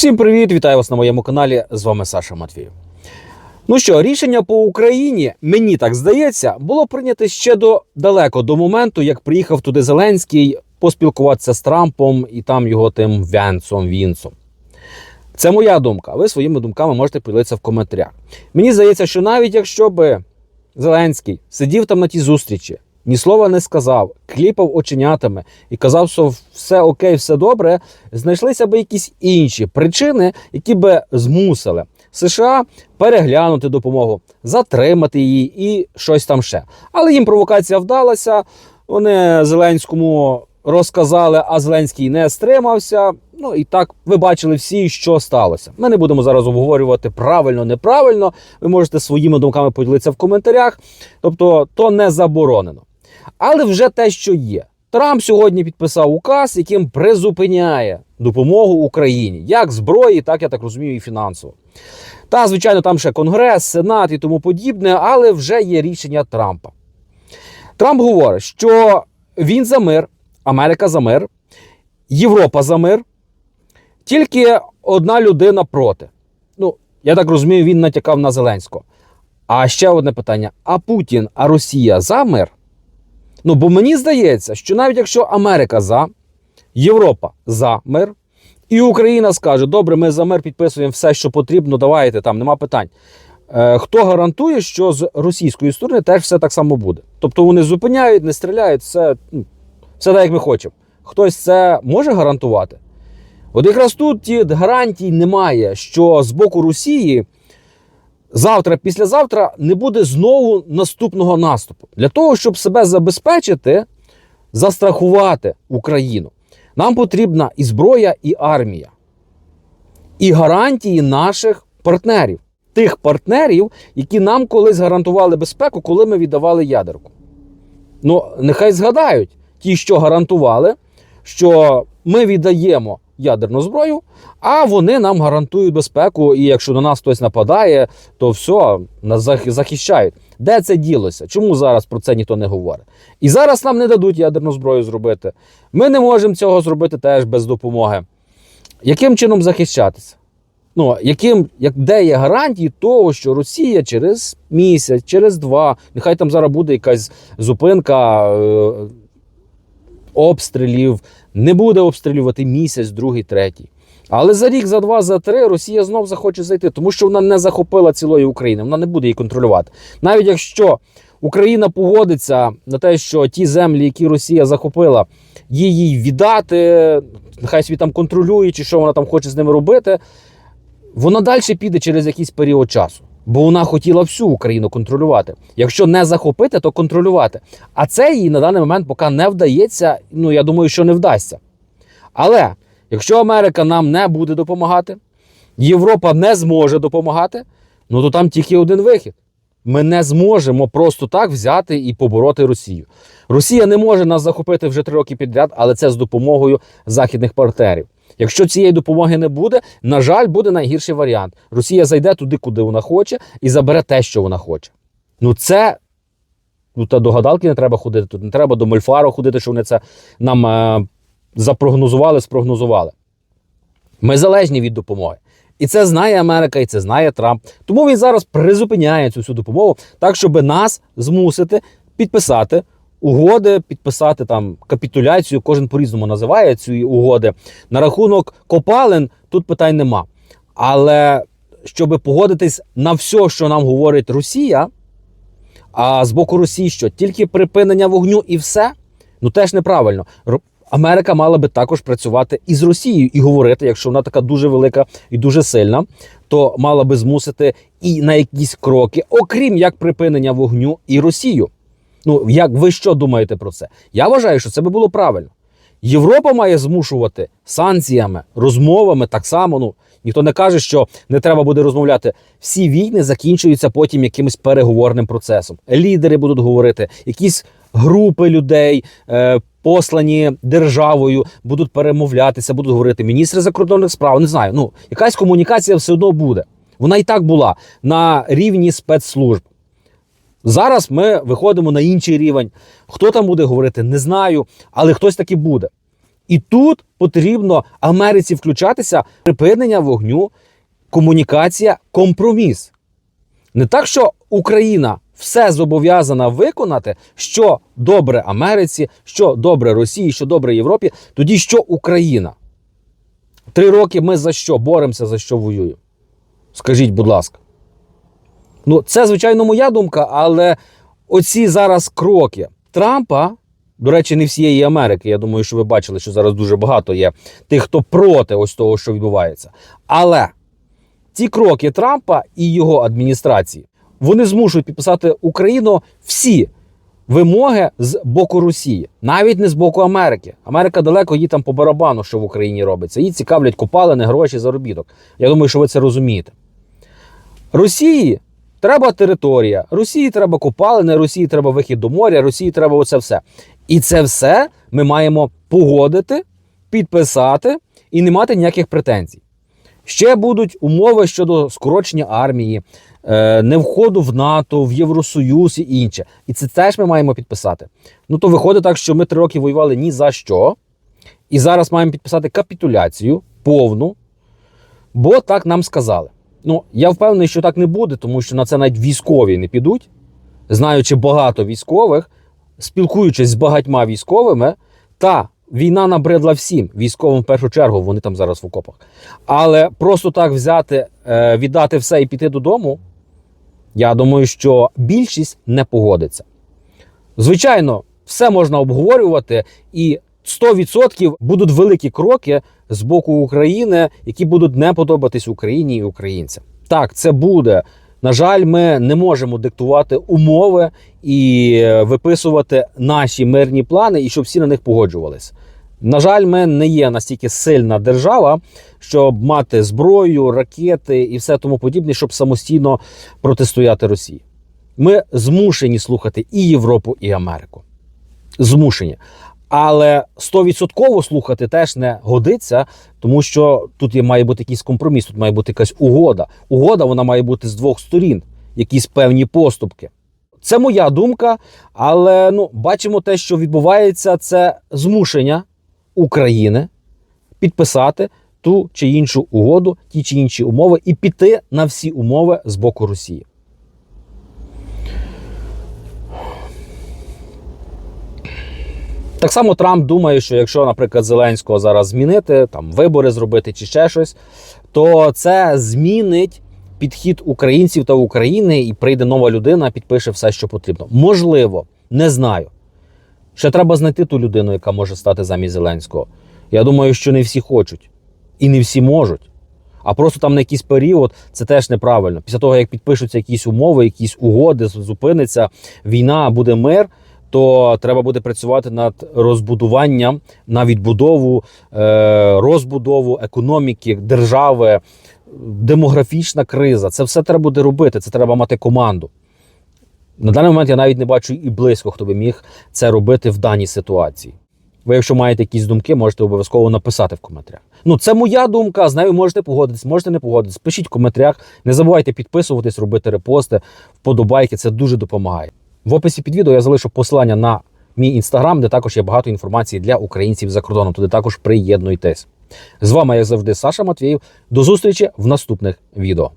Всім привіт! Вітаю вас на моєму каналі. З вами Саша Матвіїв. Ну що, рішення по Україні, мені так здається, було прийнято ще до далеко до моменту, як приїхав туди Зеленський поспілкуватися з Трампом і там його тим Венцом Вінцом. Це моя думка. Ви своїми думками можете поділитися в коментарях. Мені здається, що навіть якщо би Зеленський сидів там на тій зустрічі, ні слова не сказав, кліпав оченятами і казав, що все окей, все добре, знайшлися б якісь інші причини, які би змусили США переглянути допомогу, затримати її і щось там ще. Але їм провокація вдалася. Вони Зеленському розказали, а Зеленський не стримався. Ну і так ви бачили всі, що сталося. Ми не будемо зараз обговорювати правильно, неправильно. Ви можете своїми думками поділитися в коментарях. Тобто, то не заборонено. Але вже те, що є. Трамп сьогодні підписав указ, яким призупиняє допомогу Україні, як зброї, так я так розумію, і фінансово. Та, звичайно, там ще Конгрес, Сенат і тому подібне, але вже є рішення Трампа. Трамп говорить, що він за мир, Америка за мир, Європа за мир, тільки одна людина проти. Ну, я так розумію, він натякав на Зеленського. А ще одне питання: а Путін, а Росія за мир? Ну, бо мені здається, що навіть якщо Америка за, Європа за мир, і Україна скаже: добре, ми за мир підписуємо все, що потрібно, давайте там, нема питань. Е, хто гарантує, що з російської сторони теж все так само буде? Тобто вони зупиняють, не стріляють, все, ну, все так, як ми хочемо. Хтось це може гарантувати? От якраз тут гарантій немає, що з боку Росії завтра, післязавтра не буде знову наступного наступу. Для того, щоб себе забезпечити, застрахувати Україну, нам потрібна і зброя, і армія, і гарантії наших партнерів, тих партнерів, які нам колись гарантували безпеку, коли ми віддавали ядерку. Ну, нехай згадають ті, що гарантували, що ми віддаємо ядерну зброю, а вони нам гарантують безпеку. І якщо на нас хтось нападає, то все, нас захищають. Де це ділося? Чому зараз про це ніхто не говорить? І зараз нам не дадуть ядерну зброю зробити. Ми не можемо цього зробити теж без допомоги. Яким чином захищатися? Ну, яким, як, де є гарантії того, що Росія через місяць, через два, нехай там зараз буде якась зупинка е, обстрілів, не буде обстрілювати місяць, другий, третій. Але за рік, за два, за три Росія знов захоче зайти, тому що вона не захопила цілої України, вона не буде її контролювати. Навіть якщо Україна погодиться на те, що ті землі, які Росія захопила, їй віддати, нехай свій там контролює, чи що вона там хоче з ними робити, вона далі піде через якийсь період часу. Бо вона хотіла всю Україну контролювати. Якщо не захопити, то контролювати. А це їй на даний момент поки не вдається. Ну я думаю, що не вдасться. Але якщо Америка нам не буде допомагати, Європа не зможе допомагати, ну то там тільки один вихід. Ми не зможемо просто так взяти і побороти Росію. Росія не може нас захопити вже три роки підряд, але це з допомогою західних партнерів. Якщо цієї допомоги не буде, на жаль, буде найгірший варіант. Росія зайде туди, куди вона хоче, і забере те, що вона хоче. Ну це ну, та до гадалки не треба ходити. Тут не треба до Мольфару ходити, що вони це нам е, запрогнозували, спрогнозували. Ми залежні від допомоги. І це знає Америка, і це знає Трамп. Тому він зараз призупиняє цю всю допомогу, так щоб нас змусити підписати угоди, підписати там капітуляцію. Кожен по-різному називає ці угоди. На рахунок копалин тут питань нема. Але щоб погодитись на все, що нам говорить Росія, а з боку Росії що тільки припинення вогню і все, ну теж неправильно. Америка мала би також працювати із Росією і говорити, якщо вона така дуже велика і дуже сильна, то мала би змусити і на якісь кроки, окрім як припинення вогню і Росію. Ну як ви що думаєте про це? Я вважаю, що це би було правильно. Європа має змушувати санкціями, розмовами так само. Ну ніхто не каже, що не треба буде розмовляти. Всі війни закінчуються потім якимось переговорним процесом. Лідери будуть говорити, якісь групи людей, е, послані державою, будуть перемовлятися, будуть говорити міністри закордонних справ. Не знаю. Ну якась комунікація все одно буде. Вона і так була на рівні спецслужб. Зараз ми виходимо на інший рівень. Хто там буде говорити, не знаю, але хтось таки буде. І тут потрібно Америці включатися, припинення вогню, комунікація, компроміс. Не так, що Україна все зобов'язана виконати, що добре Америці, що добре Росії, що добре Європі, тоді що Україна? Три роки ми за що боремося, за що воюємо? Скажіть, будь ласка. Ну, це, звичайно, моя думка, але оці зараз кроки Трампа, до речі, не всієї Америки. Я думаю, що ви бачили, що зараз дуже багато є тих, хто проти ось того, що відбувається. Але ці кроки Трампа і його адміністрації вони змушують підписати Україну всі вимоги з боку Росії, навіть не з боку Америки. Америка далеко їй там по барабану, що в Україні робиться. Її цікавлять копалини, гроші, заробіток. Я думаю, що ви це розумієте. Росії треба територія, Росії треба копалини, Росії треба вихід до моря, Росії треба оце все. І це все ми маємо погодити, підписати і не мати ніяких претензій. Ще будуть умови щодо скорочення армії, е, не входу в НАТО, в Євросоюз і інше. І це теж ми маємо підписати. Ну то виходить так, що ми три роки воювали ні за що. І зараз маємо підписати капітуляцію повну, бо так нам сказали. Ну, я впевнений, що так не буде, тому що на це навіть військові не підуть, знаючи багато військових, спілкуючись з багатьма військовими, та війна набридла всім, військовим в першу чергу, вони там зараз в окопах. Але просто так взяти, е, віддати все і піти додому, я думаю, що більшість не погодиться. Звичайно, все можна обговорювати, і 100% будуть великі кроки з боку України, які будуть не подобатись Україні і українцям. Так, це буде. На жаль, ми не можемо диктувати умови і е, виписувати наші мирні плани, і щоб всі на них погоджувалися. На жаль, ми не є настільки сильна держава, щоб мати зброю, ракети і все тому подібне, щоб самостійно протистояти Росії. Ми змушені слухати і Європу, і Америку. Змушені. Але 100% слухати теж не годиться, тому що тут є, має бути якийсь компроміс, тут має бути якась угода. Угода вона має бути з двох сторін, якісь певні поступки. Це моя думка, але ну, бачимо те, що відбувається, це змушення України підписати ту чи іншу угоду, ті чи інші умови і піти на всі умови з боку Росії. Так само Трамп думає, що якщо, наприклад, Зеленського зараз змінити, там вибори зробити чи ще щось, то це змінить підхід українців та України, і прийде нова людина, підпише все, що потрібно. Можливо, не знаю. Ще треба знайти ту людину, яка може стати замість Зеленського. Я думаю, що не всі хочуть і не всі можуть. А просто там на якийсь період це теж неправильно. Після того, як підпишуться якісь умови, якісь угоди, зупиниться війна, буде мир, то треба буде працювати над розбудуванням, на відбудову, е, розбудову економіки, держави, демографічна криза. Це все треба буде робити. Це треба мати команду. На даний момент я навіть не бачу і близько, хто би міг це робити в даній ситуації. Ви, якщо маєте якісь думки, можете обов'язково написати в коментарях. Ну, це моя думка, з нею можете погодитись, можете не погодитись. Пишіть в коментарях. Не забувайте підписуватись, робити репости, вподобайки. Це дуже допомагає. В описі під відео я залишу посилання на мій інстаграм, де також є багато інформації для українців за кордоном. Туди також приєднуйтесь. З вами, як завжди, Саша Матвіїв. До зустрічі в наступних відео.